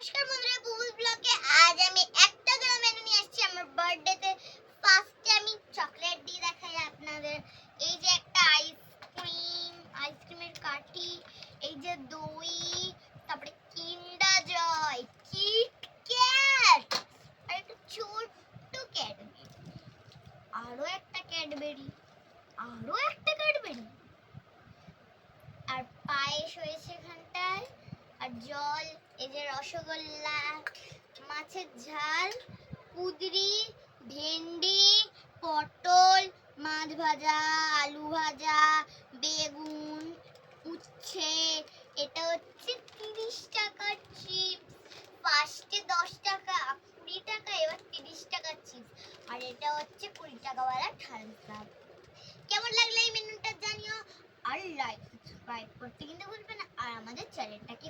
নমস্কার আমি চকলেট দিয়ে আপনাদের। দই, তারপরে কিন্ডা জয় কিটক্যাট আর একটা ছোট্ট ক্যাডবেরি আরও একটা ক্যাডবেরি আরও একটা ক্যাডবেরি আর পায়েস হয়েছে আর জল, এই যে রসগোল্লা, মাছের ঝাল কুদরি ভেন্ডি, পটল, মাছ ভাজা, আলু ভাজা, বেগুন, উচ্ছে, এটা হচ্ছে তিরিশ টাকার চিপস। ফার্স্টে দশ টাকা, কুড়ি টাকা, এবার তিরিশ টাকার চিপস। আর এটা হচ্ছে কুড়ি টাকাওয়ালা ঠান্ডা কেমন লাগল এই মেনুটা জানিও? আর লাইক সাবস্ক্রাইব করতে কিন্তু ভুলবেন না। আর আমাদের চ্যানেলটাকে